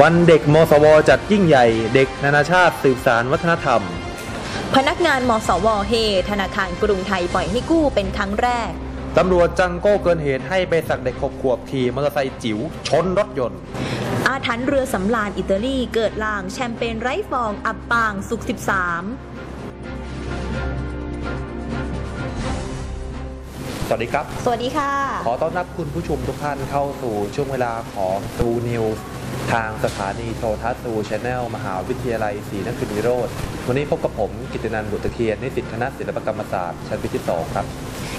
วันเด็กมสว จัดยิ่งใหญ่ เด็กนานาชาติสืบสารวัฒนธรรม พนักงานมสวเฮ ธนาคารกรุงไทยปล่อยให้กู้เป็นครั้งแรก ตำรวจจังโก้เกินเหตุให้ไปสักเด็กขบขวบขี่มอเตอร์ไซค์จิ๋วชนรถยนต์ อาถรรพ์เรือสำราญอิตาลีเกิดลางแชมเปญไร้ฟองอับปางสุข13สวัสดีครับ สวัสดีค่ะ ขอต้อนรับคุณผู้ชมทุกท่านเข้าสู่ช่วงเวลาของตูนิว ทางสถานีโทรทัศน์ตูชแนลมหาวิทยาลัยศรีนครินทร์วิโรธวันนี้พบกับผมกิตตินันท์บุตรเคียนนิสิตคณะศิลปกรรมศาสตร์ชั้นปีที่สองครับ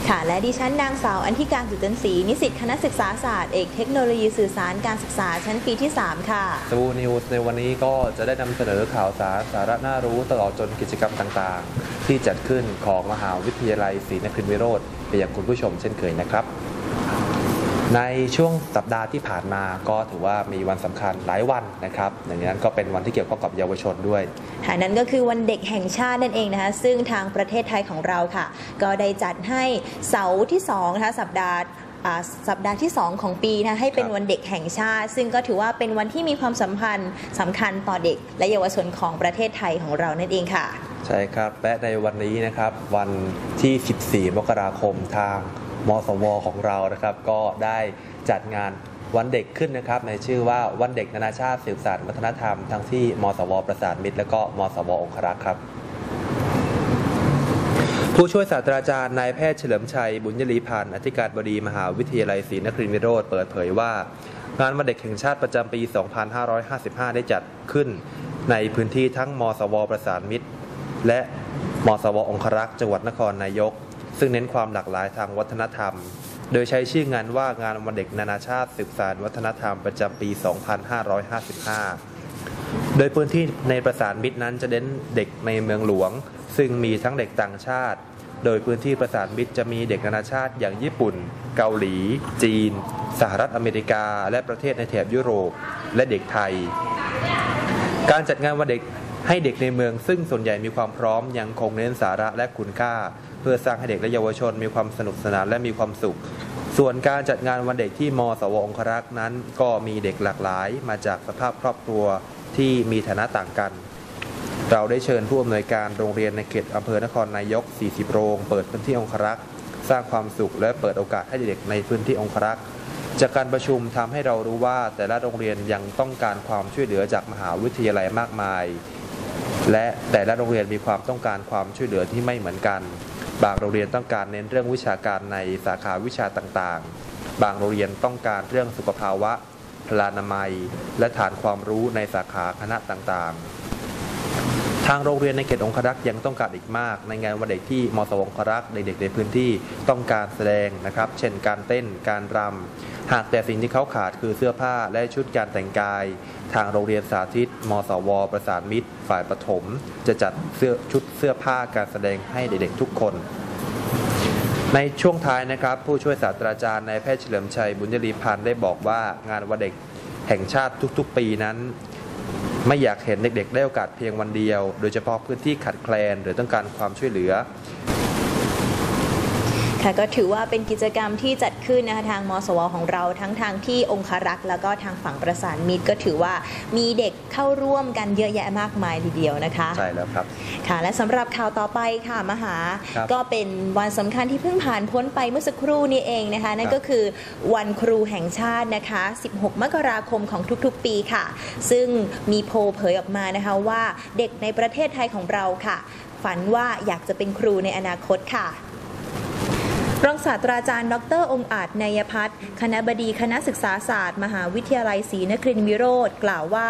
ค่ะ และดิฉันนางสาวอันธิการจุตันศรีนิสิตคณะศึกษาศาสตร์เอกเทคโนโลยีสื่อสารการศึกษาชั้นปีที่ 3 ค่ะตูนิวส์ในวันนี้ก็จะได้นำเสนอข่าวสารสาระน่ารู้ตลอดจนกิจกรรมต่างๆ ที่จัดขึ้นของมหาวิทยาลัยศรีนครินทร์วิโรธไปยังคุณผู้ชมเช่นเคยนะครับ ในช่วงสัปดาห์ที่ผ่านมาก็ถือว่ามีวันสำคัญหลายวันนะครับอย่างนั้นก็เป็นวันที่เกี่ยวข้องกับเยาวชนด้วยค่ะนั่นก็คือวันเด็กแห่งชาตินั่นเองนะคะซึ่งทางประเทศไทยของเราค่ะ ก็ได้จัดให้เสาร์ที่2นะคะสัปดาห์อ่าสัปดาห์ที่ 2 ของปีนะคะให้เป็นครับวันเด็กแห่งชาติ ซึ่งก็ถือว่าเป็นวันที่มีความสัมพันธ์สำคัญต่อเด็ก และเยาวชนของประเทศไทยของเรานั่นเองค่ะ ใช่ครับและในวันนี้นะครับวันที่ 14 มกราคมทาง มสวของเรานะครับก็ได้จัดงานวันเด็กขึ้นนะครับในชื่อว่าวันเด็กนานาชาติสืบสานวัฒนธรรมทั้งที่มสวประสานมิตรและก็มสวองครักษ์ครับ ผู้ช่วยศาสตราจารย์นายแพทย์เฉลิมชัย บุญยลีพันธ์อธิการบดีมหาวิทยาลัยศรีนครินทร์วิโรธเปิดเผยว่า งานวันเด็กแห่งชาติประจำปี 2555 ได้จัดขึ้น ในพื้นที่ทั้งมสวประสานมิตร และมสวองครักษ์จังหวัดนครนายก ซึ่งเน้นความหลากหลายทางวัฒนธรรม โดยใช้ชื่องานว่างานวันเด็กนานาชาติสืบสานวัฒนธรรมประจำปี 2555 โดยพื้นที่ในประสานมิตรนั้นจะเน้นเด็กในเมืองหลวง ซึ่งมีทั้งเด็กต่างชาติ โดยพื้นที่ประสานมิตรจะมีเด็กนานาชาติอย่างญี่ปุ่น เกาหลี จีน สหรัฐอเมริกา และประเทศในแถบยุโรป และเด็กไทย การจัดงานวันเด็ก ให้เด็กในเมืองซึ่งส่วนใหญ่มีความพร้อมยังคงเน้นสาระและคุณค่า เพื่อสร้างให้เด็กและเยาวชนมีความสนุกสนานและมีความสุข ส่วนการจัดงานวันเด็กที่มสวองครักษ์นั้น ก็มีเด็กหลากหลาย มาจากสภาพครอบครัวที่มีฐานะต่างกัน เราได้เชิญผู้อำนวยการโรงเรียนในเขตอำเภอนครนายก 40 โรง เปิดพื้นที่องครักษ์สร้างความสุขและเปิดโอกาสให้เด็กในพื้นที่องครักษ์จากการประชุมทำให้เรารู้ว่าแต่ละโรงเรียนยังต้องการความช่วยเหลือจากมหาวิทยาลัยมากมาย และแต่ละโรงเรียนมีความต้องการความช่วยเหลือที่ไม่เหมือนกัน บางโรงเรียนต้องการเน้นเรื่องวิชาการในสาขาวิชาต่างๆ บางโรงเรียนต้องการเรื่องสุขภาวะพลานามัย และฐานความรู้ในสาขาคณะต่างๆ ทางโรงเรียนในเขตองครักษ์ยังต้องการอีกมาก ในงานวันเด็กที่มสวองครักษ์เด็กๆในพื้นที่ต้องการแสดงนะครับ เช่นการเต้นการรำหากแต่สิ่งที่เขาขาดคือเสื้อผ้าและชุดการแต่งกาย ทางโรงเรียนสาธิตมสว ประสานมิตร ฝ่ายปฐมจะจัดเสื้อชุดเสื้อผ้าการแสดงให้เด็กๆทุกคนในช่วงท้ายนะครับ ผู้ช่วยศาสตราจารย์นายแพทย์เฉลิมชัยบุญยรีพันธ์ได้บอกว่างานวันเด็กแห่งชาติทุกๆ ปีนั้น ไม่อยากเห็นเด็กๆ ได้โอกาสเพียงวันเดียว โดยเฉพาะพื้นที่ขัดแคลนหรือต้องการความช่วยเหลือ ค่ะก็ถือว่าเป็นกิจกรรมที่จัดขึ้นนะคะทางมสวของเราทั้งทางที่องคารักษ์แล้วก็ทางฝั่งประสานมิตรก็ถือว่ามีเด็กเข้าร่วมกันเยอะแยะมากมายทีเดียวนะคะใช่แล้วครับค่ะ และสำหรับข่าวต่อไปค่ะมหาครับก็เป็นวันสำคัญที่เพิ่งผ่านพ้นไปเมื่อสักครู่นี้เองนะคะ นั่นก็คือวันครูแห่งชาตินะคะ 16 มกราคมของทุกๆ ปีค่ะ ซึ่งมีโพลเผยออกมานะคะว่าเด็กในประเทศไทยของเราค่ะ ฝันว่าอยากจะเป็นครูในอนาคตค่ะ รองศาสตราจารย์ ดร องอาจนายพัฒน์คณะบดีคณะศึกษาศาสตร์ มหาวิทยาลัยศรีนครินทร์วิโรธกล่าวว่า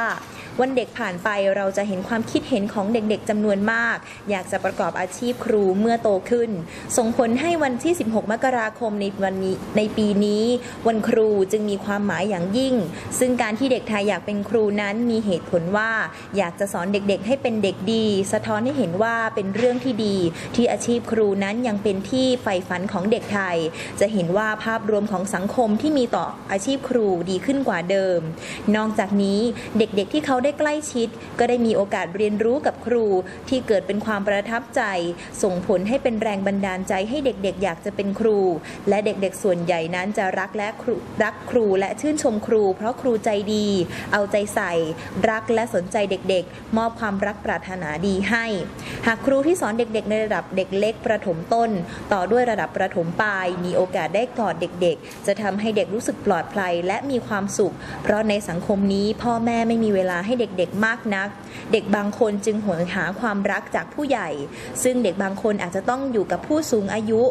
วันเด็กผ่านไปเราจะเห็นความคิดเห็นของเด็กๆจำนวนมาก อยากจะประกอบอาชีพครูเมื่อโตขึ้น ส่งผลให้วันที่ 16 มกราคมในวันนี้ในปีนี้ วันครูจึงมีความหมายอย่างยิ่ง ซึ่งการที่เด็กไทยอยากเป็นครูนั้นมีเหตุผลว่า อยากจะสอนเด็กๆ ให้เป็นเด็กดี สะท้อนให้เห็นว่าเป็นเรื่องที่ดี ที่อาชีพครูนั้นยังเป็นที่ใฝ่ฝันของเด็กไทย จะเห็นว่าภาพรวมของสังคมที่มีต่ออาชีพครูดีขึ้นกว่าเดิม นอกจากนี้เด็กๆที่เขาได้ใกล้ชิด ก็ได้มีโอกาสเรียนรู้กับครูที่เกิดเป็นความประทับใจ ส่งผลให้เป็นแรงบันดาลใจให้เด็กๆ อยากจะเป็นครู และเด็กๆส่วนใหญ่นั้นจะรักและครูรักครูและชื่นชมครู เพราะครูใจดี เอาใจใส่ รักและสนใจเด็กๆ มอบความรักปรารถนาดีให้ หากครูที่สอนเด็กๆ ในระดับเด็กเล็กประถมต้น ต่อด้วยระดับประถมปลาย มีโอกาสได้กอดเด็กๆ จะทำให้เด็กรู้สึกปลอดภัยและมีความสุข เพราะในสังคมนี้พ่อแม่ไม่มีเวลาให้เด็กๆมากนัก เด็กบางคนจึงหวงหาความรักจากผู้ใหญ่ ซึ่งเด็กบางคนอาจจะต้องอยู่กับผู้สูงอายุ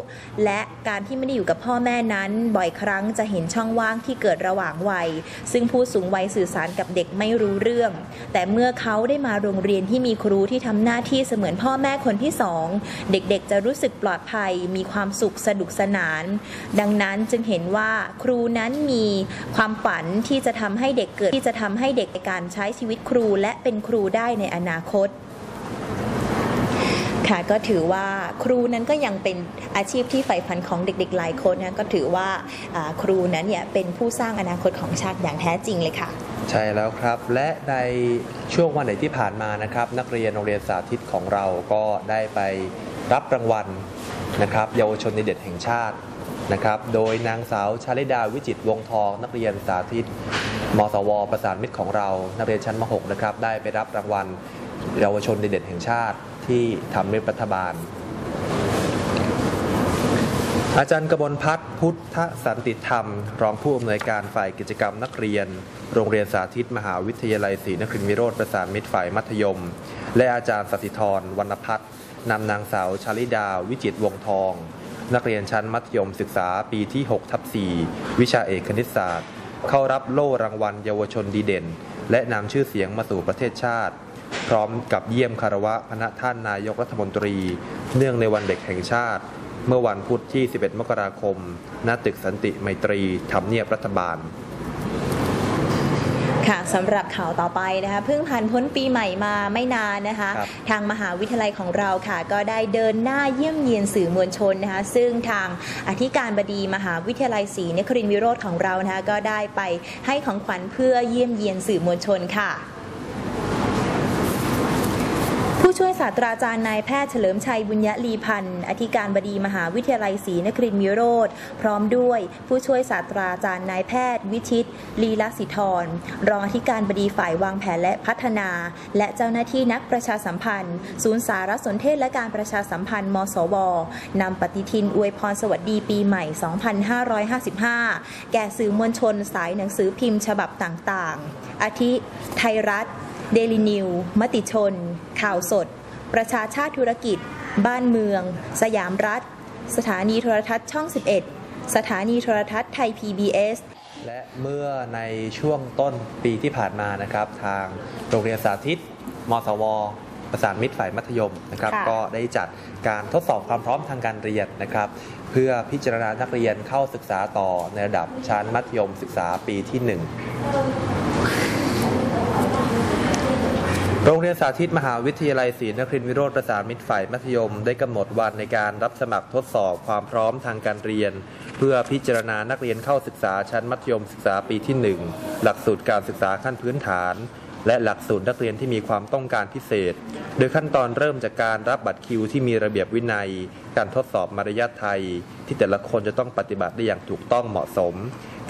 และการที่ไม่ได้อยู่กับพ่อแม่นั้น บ่อยครั้งจะเห็นช่องว่างที่เกิดระหว่างวัย ซึ่งผู้สูงวัยสื่อสารกับเด็กไม่รู้เรื่อง แต่เมื่อเขาได้มาโรงเรียนที่มีครูที่ทำหน้าที่เสมือนพ่อแม่คนที่สองเด็กๆ จะรู้สึกปลอดภัย มีความสุขสนุกสนาน ดังนั้นจึงเห็นว่าครูนั้นมีความฝันที่จะทำให้เด็กเกิดที่จะทำให้เด็กในการใช้ชีวิตวิตครูและเป็นครูได้ในอนาคตค่ะก็ถือว่าครูนั้นก็ยังเป็นอาชีพที่ใฝ่ฝันของเด็กๆหลายคนนะก็ถือว่าครูนั้นเนี่ยเป็นผู้สร้างอนาคตของชาติอย่างแท้จริงเลยค่ะ ใช่แล้วครับ และในช่วงวันไหนที่ผ่านมานะครับ นักเรียนโรงเรียนสาธิตของเราก็ได้ไปรับรางวัลนะครับ เยาวชนดีเด่นแห่งชาติ นะครับ โดยนางสาวชาลิดาวิจิตวงทอง นักเรียนสาธิต มสว ประสานมิตรของเรา นักเรียนชั้นม .6 นะครับ ได้ไปรับรางวัลเยาวชนดีเด่นแห่งชาติที่ทำในรัฐบาล อาจารย์กบลพัฒน์พุทธสันติธรรม รองผู้อำนวยการฝ่ายกิจกรรมนักเรียน โรงเรียนสาธิต มหาวิทยาลัยศรีนครินทรวิโรธประสานมิตรฝ่ายมัธยม และอาจารย์สติธรวรรณพัฒน์นำนางสาวชาลิดา วิจิตวงทอง นักเรียนชั้นมัธยมศึกษาปีที่6ทับ4วิชาเอกคณิตศาสตร์ เข้ารับโล่รางวัลเยาวชนดีเด่น และนำชื่อเสียงมาสู่ประเทศชาติ พร้อมกับเยี่ยมคารวะพระท่านนายกรัฐมนตรี เนื่องในวันเด็กแห่งชาติ เมื่อวันพุธที่ 11 มกราคม ณ ตึกสันติไมตรีทำเนียบรัฐบาล ค่ะสำหรับข่าวต่อไปนะคะเพิ่งผ่านพ้นปีใหม่มาไม่นานนะคะครับทางมหาวิทยาลัยของเราค่ะ ก็ได้เดินหน้าเยี่ยมเยียนสื่อมวลชนนะคะ ซึ่งทางอธิการบดีมหาวิทยาลัยศรีนครินทรวิโรธของเรานะคะก็ได้ไปให้ของขวัญเพื่อเยี่ยมเยียนสื่อมวลชนค่ะ ผู้ช่วยศาสตราจารย์นายแพทย์เฉลิมชัยบุญยลีพันธ์อธิการบดีมหาวิทยาลัยศรีนครินทร์วิโรธพร้อมด้วย ผู้ช่วยศาสตราจารย์นายแพทย์ วิชิตลีลสิธรรองอธิการบดีฝ่ายวางแผนและพัฒนา และเจ้าหน้าที่นักประชาสัมพันธ์ ศูนย์สารสนเทศและการประชาสัมพันธ์ มสวนำปฏิทินอวยพรสวัสดีปีใหม่ 2555 แก่สื่อมวลชนสายหนังสือพิมพ์ฉบับต่างๆ อาทิไทยรัฐเดลินิว มติชน ข่าวสด ประชาชาติธุรกิจ บ้านเมือง สยามรัฐ สถานีโทรทัศน์ช่อง 11 สถานีโทรทัศน์ไทย PBS และเมื่อในช่วงต้นปีที่ผ่านมานะครับ ทางโรงเรียนสาธิต มสว ประสานมิตรฝ่ายมัธยมนะครับค่ะก็ได้จัดการทดสอบความพร้อมทางการเรียนนะครับ เพื่อพิจารณานักเรียนเข้าศึกษาต่อในระดับชั้นมัธยมศึกษาปีที่ 1 โรงเรียนสาธิตมหาวิทยาลัยศรีนครินทรวิโรธประสานมิตรฝ่ายมัธยม ได้กำหนดวันในการรับสมัครทดสอบความพร้อมทางการเรียน เพื่อพิจารณานักเรียนเข้าศึกษาชั้นมัธยมศึกษาปีที่ 1 หลักสูตรการศึกษาขั้นพื้นฐาน และหลักสูตรนักเรียนที่มีความต้องการพิเศษ โดยขั้นตอนเริ่มจากการรับบัตรคิวที่มีระเบียบวินัย การทดสอบมารยาทไทย ที่แต่ละคนจะต้องปฏิบัติได้อย่างถูกต้องเหมาะสม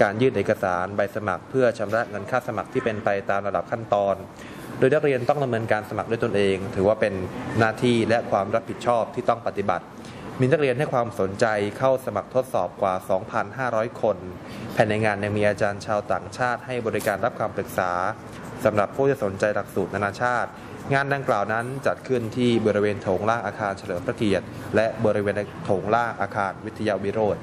การยื่นเอกสารใบสมัคร เพื่อชำระเงินค่าสมัครที่เป็นไปตามระดับขั้นตอน โดยนักเรียนต้องดำเนินการสมัครด้วยตนเอง ถือว่าเป็นหน้าที่และความรับผิดชอบที่ต้องปฏิบัติ มีนักเรียนให้ความสนใจเข้าสมัครทดสอบกว่า 2,500 คน ภายในงานยังมีอาจารย์ชาวต่างชาติให้บริการรับคำปรึกษาสำหรับผู้ที่สนใจหลักสูตรนานาชาติ งานดังกล่าวนั้นจัดขึ้นที่บริเวณโถงล่างอาคารเฉลิมพระเกียรติ และบริเวณโถงล่างอาคารวิทยาวิโรธ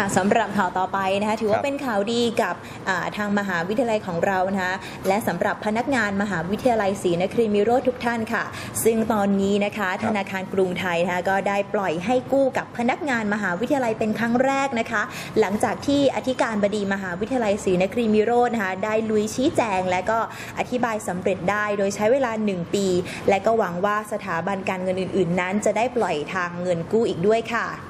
ค่ะสำหรับข่าวต่อไปนะคะถือคว่ารับเป็นข่าวดีกับอ่าทางมหาวิทยาลัยของเรานะคะและสำหรับพนักงานมหาวิทยาลัยศรีนครินทรวิโรธทุกท่านค่ะ ซึ่งตอนนี้นะคะธนาคารกรุงไทยนะคะก็ได้ปล่อยให้กู้กับพนักงานมหาวิทยาลัยเป็นครั้งแรกนะคะ หลังจากที่อธิการบดีมหาวิทยาลัยศรีนครินทรวิโรธนะคะได้ลุยชี้แจง และก็อธิบายสำเร็จได้โดยใช้เวลา 1 ปี และก็หวังว่าสถาบันการเงินอื่น ๆ นั้น จะได้ปล่อยทางเงินกู้อีกด้วยค่ะ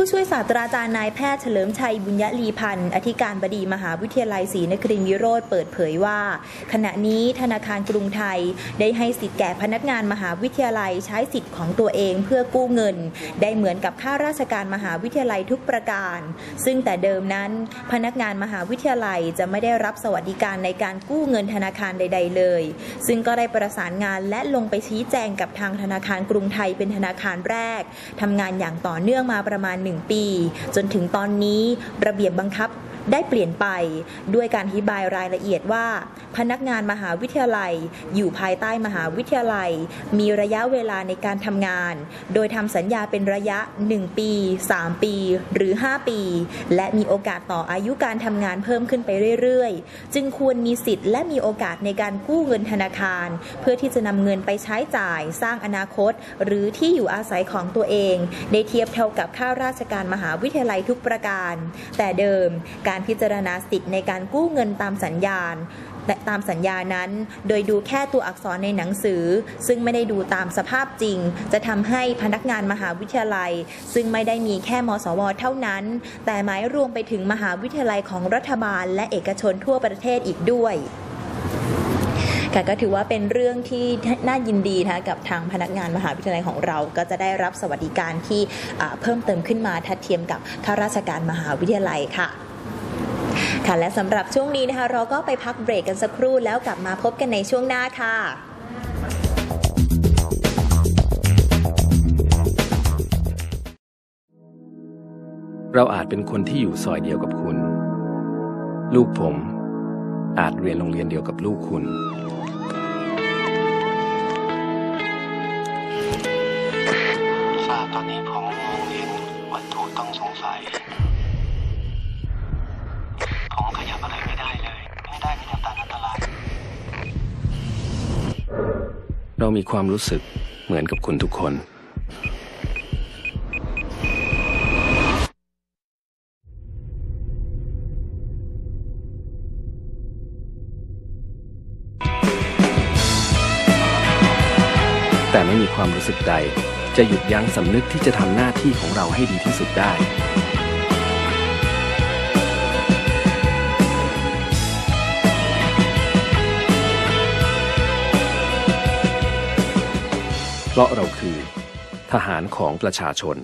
ผู้ช่วยศาสตราจารย์นายแพทย์เฉลิมชัยบุญยลีพันธ์อธิการบดีมหาวิทยาลัยศรีนครินทรวิโรธเปิดเผยว่า ขณะนี้ธนาคารกรุงไทยได้ให้สิทธิ์แก่พนักงานมหาวิทยาลัยใช้สิทธิ์ของตัวเองเพื่อกู้เงิน ได้เหมือนกับข้าราชการมหาวิทยาลัยทุกประการ ซึ่งแต่เดิมนั้น พนักงานมหาวิทยาลัยจะไม่ได้รับสวัสดิการในการกู้เงินธนาคารใด ๆ เลย ซึ่งก็ได้ประสานงานและลงไปชี้แจงกับทางธนาคารกรุงไทยเป็นธนาคารแรกทำงานอย่างต่อเนื่องมาประมาณ1 ปี จนถึงตอนนี้ระเบียบบังคับ ได้เปลี่ยนไป ด้วยการอธิบายรายละเอียดว่า พนักงานมหาวิทยาลัย อยู่ภายใต้มหาวิทยาลัย มีระยะเวลาในการทำงาน โดยทำสัญญาเป็นระยะ 1 ปี 3 ปี หรือ 5 ปี และมีโอกาสต่ออายุการทำงานเพิ่มขึ้นไปเรื่อยๆ จึงควรมีสิทธิ์และมีโอกาสในการกู้เงินธนาคาร เพื่อที่จะนำเงินไปใช้จ่าย สร้างอนาคต หรือที่อยู่อาศัยของตัวเอง ได้เทียบเท่ากับข้าราชการมหาวิทยาลัยทุกประการ แต่เดิมการพิจารณาสิทธิ์ในการกู้เงินตามสัญญาณและตามสัญญานั้น โดยดูแค่ตัวอักษรในหนังสือ ซึ่งไม่ได้ดูตามสภาพจริง จะทำให้พนักงานมหาวิทยาลัย ซึ่งไม่ได้มีแค่มสว เท่านั้น แต่หมายรวมไปถึงมหาวิทยาลัยของรัฐบาล และเอกชนทั่วประเทศอีกด้วยค่ะก็ถือว่าเป็นเรื่องที่น่ายินดีนะคะกับทางพนักงานมหาวิทยาลัยของเรา ก็จะได้รับสวัสดิการที่เพิ่มเติมขึ้นมาทัดเทียมกับข้าราชการมหาวิทยาลัยค่ะ ค่ะและสำหรับช่วงนี้นะคะ เราก็ไปพักเบรกกันสักครู่แล้วกลับมาพบกันในช่วงหน้าค่ะเราอาจเป็นคนที่อยู่ซอยเดียวกับคุณ ลูกผม อาจเรียนโรงเรียนเดียวกับลูกคุณ เรามีความรู้สึกเหมือนกับคุณทุกคน แต่ไม่มีความรู้สึกใด จะหยุดยั้งสำนึกที่จะทำหน้าที่ของเราให้ดีที่สุดได้ ราะเราคือ ทหารของประชาชน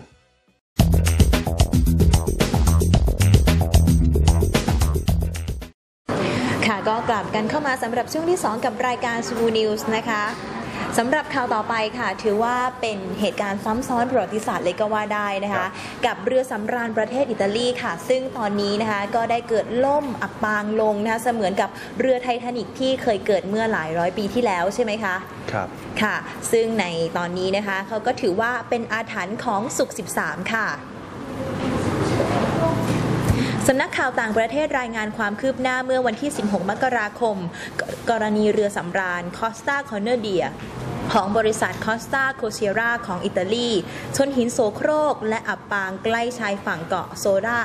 ค่ะก็กลับกันเข้ามาสำหรับช่วงที่ 2 กับรายการซูนิวส์นะคะ สำหรับข่าวต่อไปค่ะ ถือว่าเป็นเหตุการณ์ซ้ำซ้อนประวัติศาสตร์เลยก็ว่าได้นะคะ กับเรือสำราญประเทศอิตาลีค่ะ ซึ่งตอนนี้นะคะก็ได้เกิดล่มอับปางลงนะคะเสมือนกับเรือไททานิกที่เคยเกิดเมื่อหลายร้อยปีที่แล้วใช่ไหมคะครับค่ะ ซึ่งในตอนนี้นะคะเขาก็ถือว่าเป็นอาถรรพ์ของสุข 13 ค่ะ สำนักข่าวต่างประเทศรายงานความคืบหน้าเมื่อวันที่ 16 มกราคมกกรณีเรือสำราญคอสตาคอนเนเดียของบริษัทคอสตาโคเชียราของอิตาลีชนหินโสโครก และอับปางใกล้ชายฝั่งเกาะโซรา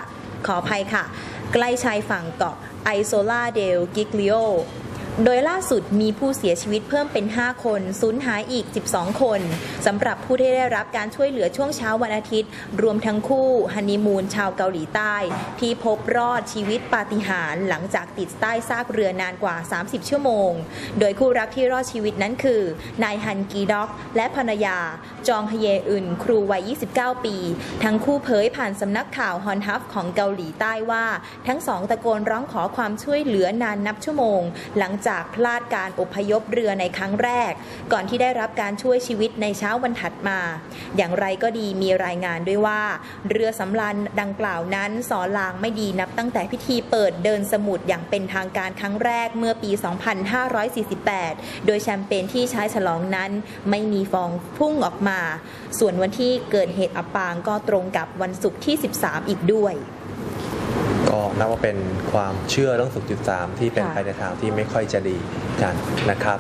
ขออภัยค่ะ ใกล้ชายฝั่งเกาะไอโซลาเดลกิกลิโอ โดยล่าสุดมีผู้เสียชีวิตเพิ่มเป็น 5 คนสูญหายอีก 12 คนสำหรับผู้ที่ได้รับการช่วยเหลือช่วงเช้าวันอาทิตย์ รวมทั้งคู่ฮันนีมูนชาวเกาหลีใต้ ที่พบรอดชีวิตปาฏิหาริย์หลังจากติดใต้ซากเรือนานกว่า 30 ชั่วโมง โดยคู่รักที่รอดชีวิตนั้นคือนายฮันกีด็อก และภรรยา จองฮเยอึนครูวัย 29 ปี ทั้งคู่เผยผ่านสำนักข่าวฮอนฮัฟของเกาหลีใต้ว่า ทั้งสองตะโกนร้องขอความช่วยเหลือนานนับชั่วโมง หลังจากพลาดการอพยพเรือในครั้งแรก ก่อนที่ได้รับการช่วยชีวิตในเช้าวันถัดมา อย่างไรก็ดีมีรายงานด้วยว่า เรือสำราญดังกล่าวนั้นสอลางไม่ดีนับตั้งแต่พิธีเปิดเดินสมุทรอย่างเป็นทางการครั้งแรกเมื่อปี 2548 โดยแชมเปญที่ใช้ฉลองนั้นไม่มีฟองพุ่งออกมา ส่วนวันที่เกิดเหตุอับปางก็ตรงกับวันศุกร์ที่ 13 อีกด้วย ก็นับว่าเป็นความเชื่อเรื่องสุข13ที่เป็นค่ะไปในทางที่ไม่ค่อยจะดีกันนะครับ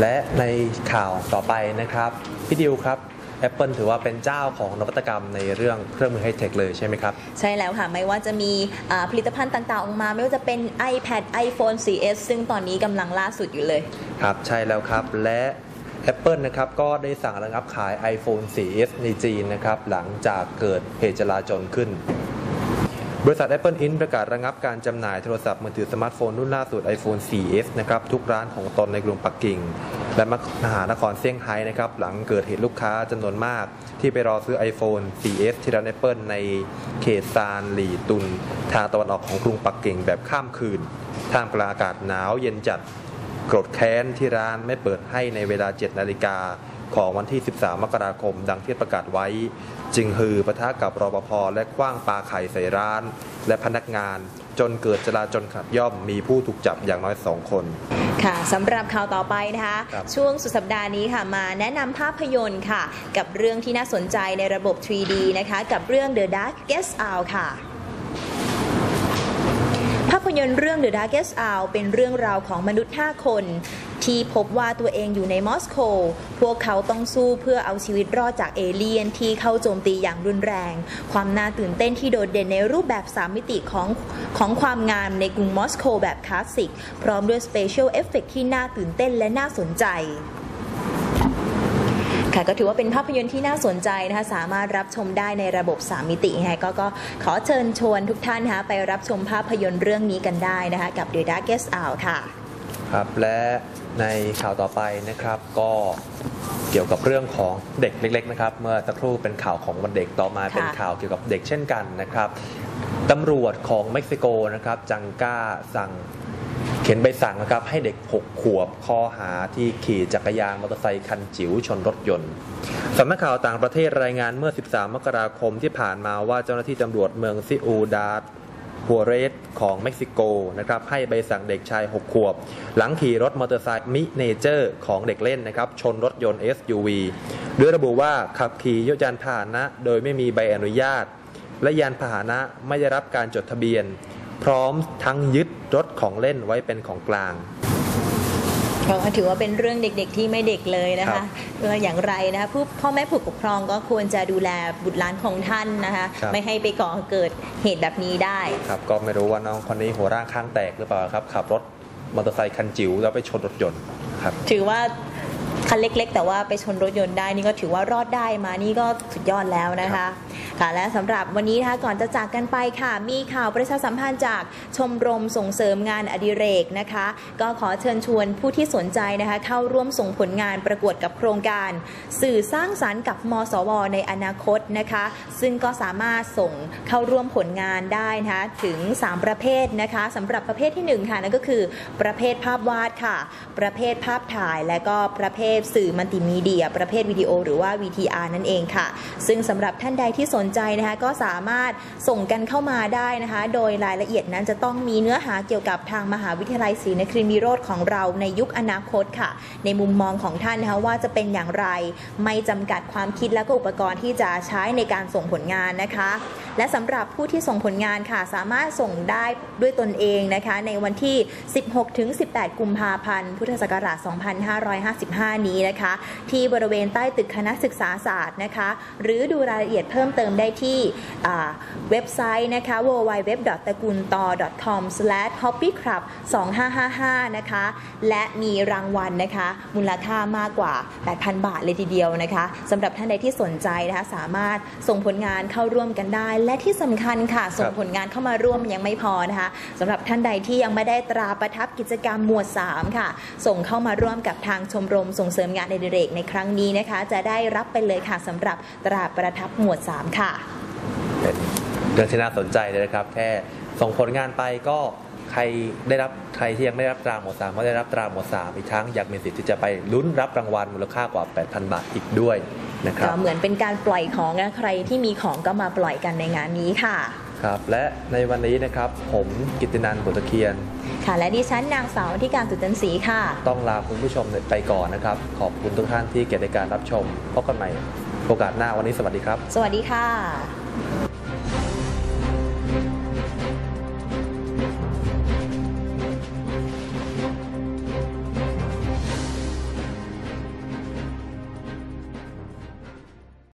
และในข่าวต่อไปนะครับพี่ดิวครับ Apple ถือว่าเป็นเจ้าของนวัตกรรมในเรื่องเครื่องมือไฮเทคเลยใช่ไหมครับ ใช่แล้วค่ะ ไม่ว่าจะมีอ่าผลิตภัณฑ์ต่างๆ ออกมา ไม่ว่าจะเป็น iPad iPhone 4S ซึ่งตอนนี้กำลังล่าสุดอยู่เลย ครับ ใช่แล้วครับและ Apple นะครับก็ได้สั่งระงับขาย iPhone 4S ในจีนนะครับหลังจากเกิดเหตุจลาจลขึ้น บริษัท Apple Inc. ประกาศระงับการจำหน่ายโทรศัพท์มือถือสมาร์ทโฟนรุ่นล่าสุด iPhone 4S นะครับทุกร้านของตนในกรุงปักกิ่ง และมหานครเซี่ยงไฮ้นะครับหลังเกิดเหตุลูกค้าจำนวนมาก ที่ไปรอซื้อ iPhone 4S ที่ร้าน Apple ในเขตซานหลี่ตุน ทางตะวันออกของกรุงปักกิ่งแบบข้ามคืน ท่ามกลางอากาศหนาวเย็นจัดโกรธแค้นที่ร้านไม่เปิดให้ในเวลา 7 นาฬิกา ของวันที่ 13 มกราคม ดังที่ประกาศไว้ จึงฮือปะทะกับรปภและคว้างปาไข่ใส่ร้าน และพนักงานจนเกิดจลาจลขับย่อมมีผู้ถูกจับอย่างน้อย 2 คน ค่ะสำหรับข่าวต่อไปนะคะครับช่วงสุดสัปดาห์นี้ค่ะมาแนะนำภาพยนตร์ค่ะ กับเรื่องที่น่าสนใจในระบบ 3D นะคะ กับเรื่อง The Darkest Hour ค่ะภาพยนตร์เรื่อง The Darkest Hour เป็นเรื่องราวของมนุษย์ 5 คน ที่พบว่าตัวเองอยู่ในมอสโก พวกเขาต้องสู้เพื่อเอาชีวิตรอดจากเอเลี่ยนที่เข้าโจมตีอย่างรุนแรง ความน่าตื่นเต้นที่โดดเด่นในรูปแบบ 3 มิติของของความงามในกรุงมอสโกแบบคลาสสิก พร้อมด้วยสเปเชียลเอฟเฟกที่น่าตื่นเต้นและน่าสนใจค่ะก็ถือว่าเป็นภาพยนตร์ที่น่าสนใจนะคะสามารถรับชมได้ในระบบ 3 มิตินะะก็ก็ขอเชิญชวนทุกท่านนะคะไปรับชมภาพยนตร์เรื่องนี้กันได้นะคะกับ The Darkest Hour ค่ะ ครับ และในข่าวต่อไปนะครับก็เกี่ยวกับเรื่องของเด็กเล็ก ๆ นะครับ เมื่อสักครู่เป็นข่าวของวันเด็กต่อมาเป็นข่าวเกี่ยวกับเด็กเช่นกันนะครับตำรวจของเม็กซิโกนะครับจังก้าสั่งเขียนใบสั่งนะครับให้เด็ก 6 ขวบข้อหาที่ขี่จักรยานมอเตอร์ไซคันจิ๋วชนรถยนต์สำนักข่าวต่างประเทศรายงานเมื่อ 13 มกราคมที่ผ่านมาว่าเจ้าหน้าที่ตำรวจเมืองซิอูดาด หัวเรสของเม็กซิโกนะครับให้ใบสั่งเด็กชาย 6 ขวบ หลังขี่รถมอเตอร์ไซค์มิเนเจอร์ของเด็กเล่นนะครับชนรถยนต์ SUV ด้วยระบุว่าขับขี่ยานพาหนะโดยไม่มีใบอนุญาต และยานพาหนะไม่ได้รับการจดทะเบียน พร้อมทั้งยึดรถของเล่นไว้เป็นของกลาง ก็ถือว่าเป็นเรื่องเด็กๆ ที่ไม่เด็กเลยนะครัคะบเอออย่างไรนะคะผู้พ่อแม่ผู้ปกครองก็ควรจะดูแลบุตรหลานของท่านนะคะครับ ไม่ให้ไปก่อเกิดเหตุแบบนี้ได้ ครับก็ไม่รู้ว่าน้องคนนี้หัวร่างข้างแตกหรือเปล่าครับขับรถมอเตอร์ไซค์คันจิ๋วแล้วไปชนรถยนต์ครับถือว่าคันเล็กๆ แต่ว่าไปชนรถยนต์ได้นี่ก็ถือว่ารอดได้มานี่ก็สุดยอดแล้วนะคะ ค่ะ และสำหรับวันนี้นะคะก่อนจะจากกันไปค่ะ มีข่าวประชาสัมพันธ์จากชมรมส่งเสริมงานอดิเรกนะคะ ก็ขอเชิญชวนผู้ที่สนใจนะคะ เข้าร่วมส่งผลงานประกวดกับโครงการ สื่อสร้างสารรค์กับมสว ในอนาคตนะคะ ซึ่งก็สามารถส่งเข้าร่วมผลงานได้นะคะถึง 3 ประเภทนะคะสำหรับประเภทที่ 1 ค่ะนั่นก็คือ ประเภทภาพวาดค่ะ ประเภทภาพถ่าย และก็ประเภทสื่อมัลติมีเดีย ประเภทวิดีโอหรือว่า VTR นั่นเองค่ะ ซึ่งสำหรับท่านใดที่สนใจนะคะก็สามารถส่งกันเข้ามาได้นะคะ โดยรายละเอียดนั้นจะต้องมีเนื้อหาเกี่ยวกับทางมหาวิทยาลัยศรีนครินทรวิโรธของเราในยุคอนาคตค่ะ ในมุมมองของท่านนะคะว่าจะเป็นอย่างไร ไม่จำกัดความคิดและก็อุปกรณ์ที่จะใช้ในการส่งผลงานนะคะ และสำหรับผู้ที่ส่งผลงานค่ะ สามารถส่งได้ด้วยตนเองนะคะ ในวันที่ 16ถึง18 กุมภาพันธ์ พุทธศักราช 2555 นี้นะคะ ที่บริเวณใต้ตึกคณะศึกษาศาสตร์นะคะ หรือดูรายละเอียดเพิ่มเติมได้ที่อ่าเว็บไซต์นะคะ www. ตระกูลต .com/hobbyclub 2555 นะคะ และมีรางวัลนะคะ มูลค่ามากกว่า 8,000 บาทเลยทีเดียวนะคะสำหรับท่านใดที่สนใจนะคะ สามารถส่งผลงานเข้าร่วมกันได้ และที่สำคัญค่ะ ส่งผลงานเข้ามาร่วมยังไม่พอนะคะสำหรับท่านใดที่ยังไม่ได้ตราประทับกิจกรรมหมวด 3 ค่ะ ส่งเข้ามาร่วมกับทางชมรมส่งเสริมงานในเด็กในครั้งนี้นะคะ จะได้รับไปเลยค่ะสำหรับตราประทับหมวด 3 ค่ะเป็นเรื่องที่น่าสนใจเลยนะครับ แค่ส่งผลงานไปก็ใครได้รับใครที่ยังไม่ได้รับตราหมวดสามก็ได้รับตราหมวดสามอีกทั้งอยากมีสิทธิ์ที่จะไปลุ้นรับรางวัลมูลค่ากว่า 8,000 บาทอีกด้วยนะครับก็เหมือนเป็นการปล่อยของนะใครที่มีของก็มาปล่อยกันในงานนี้ค่ะครับและในวันนี้นะครับผมกิตตินันท์บุตรเคียน ค่ะ และดิฉันนางสาวที่การสุจันทรีค่ะ ต้องลาคุณผู้ชมไปก่อนนะครับ ขอบคุณทุกท่านที่เกียรติในการรับชมพบกันใหม่ โอกาสหน้าวันนี้สวัสดีครับ สวัสดีค่ะ